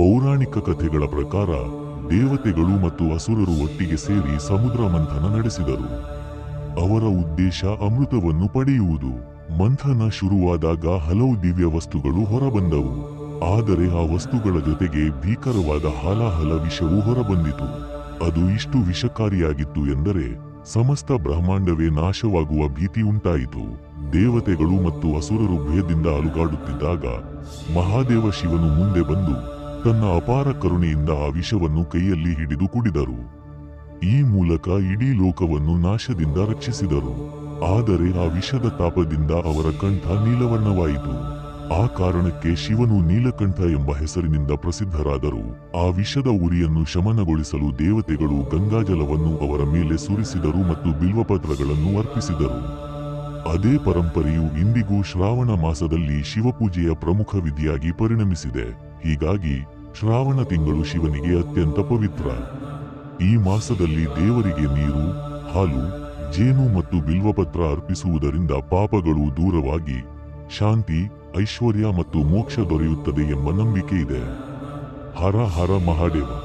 ಪೌರಾಣಿಕ ಕಥೆಗಳ ಪ್ರಕಾರ ದೇವತೆಗಳು ಮತ್ತು ಅಸುರರು ಒಟ್ಟಿಗೆ ಸೇರಿ ಸಮುದ್ರ ಮಂಥನ ನಡೆಸಿದರು. ಅವರ ಉದ್ದೇಶ ಅಮೃತವನ್ನು ಪಡೆಯುವುದು. ಮಂಥನ ಶುರುವಾದಾಗ ಹಲವು ದಿವ್ಯ ವಸ್ತುಗಳು ಹೊರಬಂದವು. ಆದರೆ ಆ ವಸ್ತುಗಳ ಜೊತೆಗೆ ಭೀಕರವಾದ ಹಾಲಾಹಲ ವಿಷವೂ ಹೊರಬಂದಿತು. ಅದು ಇಷ್ಟು ವಿಷಕಾರಿಯಾಗಿತ್ತು ಎಂದರೆ ಸಮಸ್ತ ಬ್ರಹ್ಮಾಂಡವೇ ನಾಶವಾಗುವ ಭೀತಿ ಉಂಟಾಯಿತು. ದೇವತೆಗಳು ಮತ್ತು ಅಸುರರು ಭಯದಿಂದ ಅಲುಗಾಡುತ್ತಿದ್ದಾಗ ಮಹಾದೇವ ಶಿವನು ಮುಂದೆ ಬಂದು ತನ್ನ ಅಪಾರ ಕರುಣೆಯಿಂದ ಆ ವಿಷವನ್ನು ಕೈಯಲ್ಲಿ ಹಿಡಿದು ಕುಡಿದರು. ಈ ಮೂಲಕ ಇಡೀ ಲೋಕವನ್ನು ನಾಶದಿಂದ ರಕ್ಷಿಸಿದರು. ಆದರೆ ಆ ವಿಷದ ತಾಪದಿಂದ ಅವರ ಕಂಠ ನೀಲವರ್ಣವಾಯಿತು. ಆ ಕಾರಣಕ್ಕೆ ಶಿವನು ನೀಲಕಂಠ ಎಂಬ ಹೆಸರಿನಿಂದ ಪ್ರಸಿದ್ಧರಾದರು. ಆ ವಿಷದ ಉರಿಯನ್ನು ಶಮನಗೊಳಿಸಲು ದೇವತೆಗಳು ಗಂಗಾಜಲವನ್ನು ಅವರ ಮೇಲೆ ಸುರಿಸಿದರು ಮತ್ತು ಬಿಲ್ವಪತ್ರಗಳನ್ನು ಅರ್ಪಿಸಿದರು. ಅದೇ ಪರಂಪರೆಯು ಇಂದಿಗೂ ಶ್ರಾವಣ ಮಾಸದಲ್ಲಿ ಶಿವಪೂಜೆಯ ಪ್ರಮುಖ ವಿಧಿಯಾಗಿ ಪರಿಣಮಿಸಿದೆ. ಹೀಗಾಗಿ ಶ್ರಾವಣ ತಿಂಗಳು ಶಿವನಿಗೆ ಅತ್ಯಂತ ಪವಿತ್ರ. ಈ ಮಾಸದಲ್ಲಿ ದೇವರಿಗೆ ನೀರು, ಹಾಲು, ಜೇನು ಮತ್ತು ಬಿಲ್ವಪತ್ರ ಅರ್ಪಿಸುವುದರಿಂದ ಪಾಪಗಳು ದೂರವಾಗಿ ಶಾಂತಿ, ಐಶ್ವರ್ಯ ಮತ್ತು ಮೋಕ್ಷ ದೊರೆಯುತ್ತದೆ ಎಂಬ ನಂಬಿಕೆ ಇದೆ. ಹರ ಹರ ಮಹಾದೇವ.